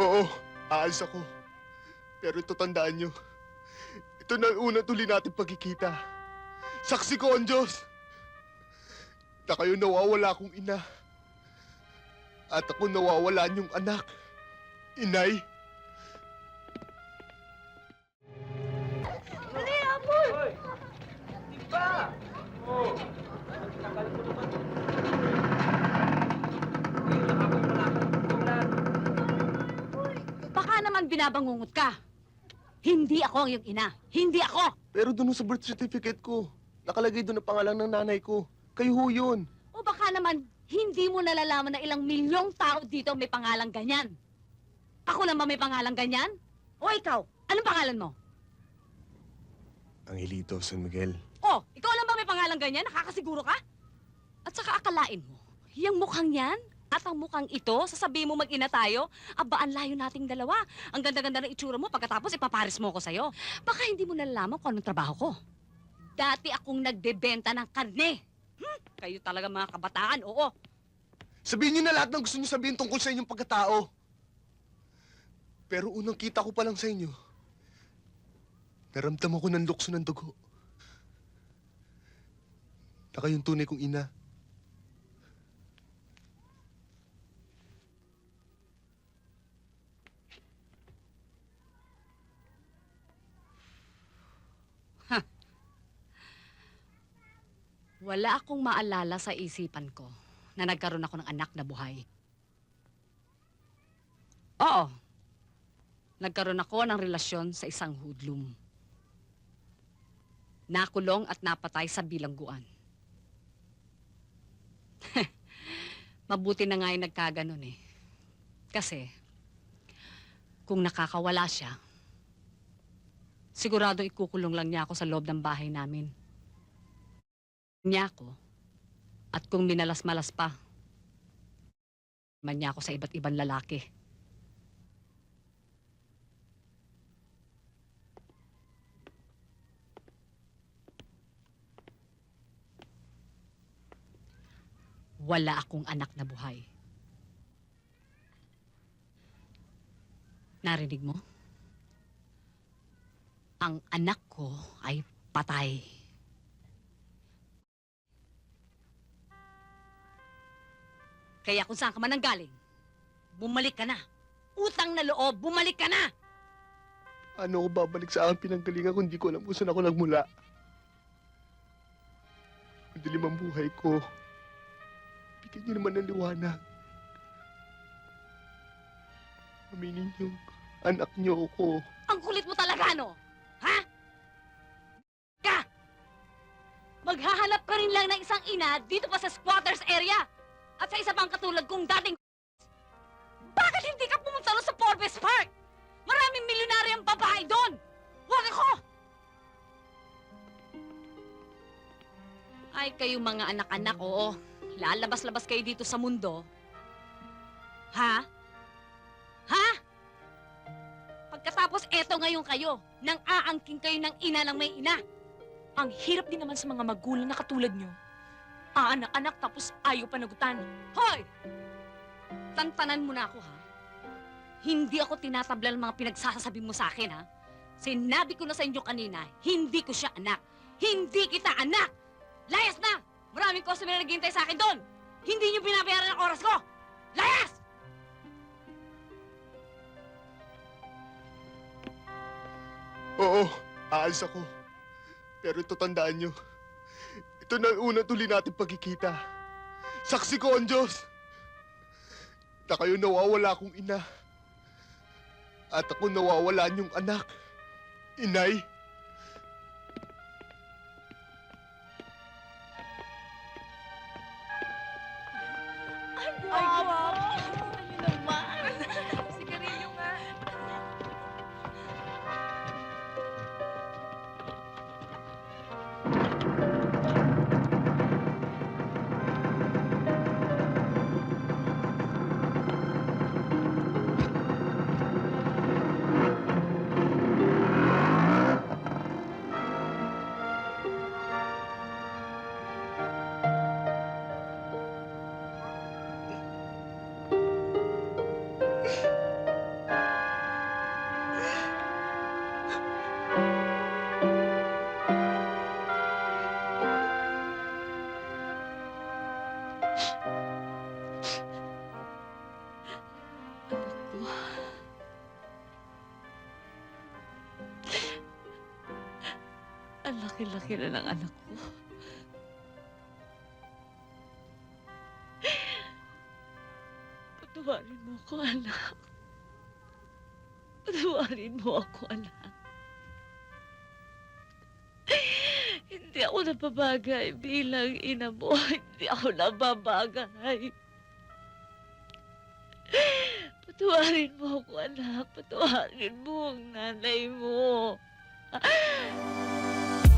Oo, aalis ako. Pero ito tandaan nyo. Ito na ang unang tuli natin pagkikita. Saksi ko ang Diyos na kayo nawawala akong ina. At ako nawawala niyong anak. Inay. Baka naman binabangungot ka. Hindi ako ang iyong ina. Hindi ako. Pero doon sa birth certificate ko, nakalagay doon ang pangalan ng nanay ko. Kayo ho yun. O baka naman hindi mo nalalaman na ilang milyong tao dito may pangalang ganyan. Ako lang ba may pangalang ganyan? O ikaw, anong pangalan mo? Angelito San Miguel. Oh, ikaw lang ba may pangalang ganyan? Nakakasiguro ka? At saka akalain mo, yung mukhang yan at ang mukhang ito, sasabihin mo mag-ina tayo, aba, ang layo nating dalawa. Ang ganda-ganda ng itsura mo, pagkatapos ipaparis mo ko sa'yo. Baka hindi mo nalalaman kung anong trabaho ko. Dati akong nagbebenta ng karne. Hmm, kayo talaga mga kabataan, oo. Sabihin niyo na lahat ng gusto niyo sabihin tungkol sa inyong pagkatao. Pero unang kita ko pa lang sa inyo, naramdaman ko ng lukso ng dugo. Na kayong tunay kong ina. Wala akong maalala sa isipan ko na nagkaroon ako ng anak na buhay. Oo. Nagkaroon ako ng relasyon sa isang hoodlum. Nakulong at napatay sa bilangguan. Mabuti na nga yung nagkaganon eh. Kasi, kung nakakawala siya, sigurado ikukulong lang niya ako sa loob ng bahay namin niya ako. At kung minalas-malas pa, man niya ako sa iba't ibang lalaki. Wala akong anak na buhay. Narinig mo? Ang anak ko ay patay. Kaya kung saan ka man nanggaling, bumalik ka na. Utang na loob, bumalik ka na! Ano ko babalik sa aking pinanggalingan kung di ko alam kung saan ako nagmula? Ang buhay ko. Bigyan niyo naman ng liwanag. Aminin niyo, anak niyo ako. Ang kulit mo talaga, no? Ha? Ka! Maghahanap ka rin lang ng isang ina dito pa sa squatters area. At sa isa pang katulad kong dating Bakit hindi ka pumunta sa Forbes Park? Maraming milyonaryang babae doon! Huwag ako! Ay, kayong mga anak-anak, oo. Lalabas-labas kayo dito sa mundo. Ha? Ha? Pagkatapos eto ngayon kayo, nang aangking kayo ng ina ng may ina. Ang hirap din naman sa mga magulang na katulad nyo. Aanak-anak tapos ayaw panagutan. Hoy! Tantanan mo na ako, ha? Hindi ako tinatabla ng mga pinagsasabi mo sa akin, ha? Sinabi ko na sa inyo kanina, hindi ko siya anak. Hindi kita anak! Layas na! Maraming customer na naghihintay sa akin doon! Hindi niyo binabayaran ang oras ko! Layas! Oo, aalis ako. Pero ito tandaan nyo. Ito na ang unang tuli natin pagkikita. Saksi ko ang Diyos na kayo nawawala akong ina. At ako nawawala niyong anak. Inay. Ang laki-laki na ng anak ko. Patawarin mo ako, anak. Patawarin mo ako, anak. Hindi ako napabagay bilang ina mo. Hindi ako napabagay. Patawarin mo ako, anak. Patawarin mo ang nanay mo. Ha ha ha!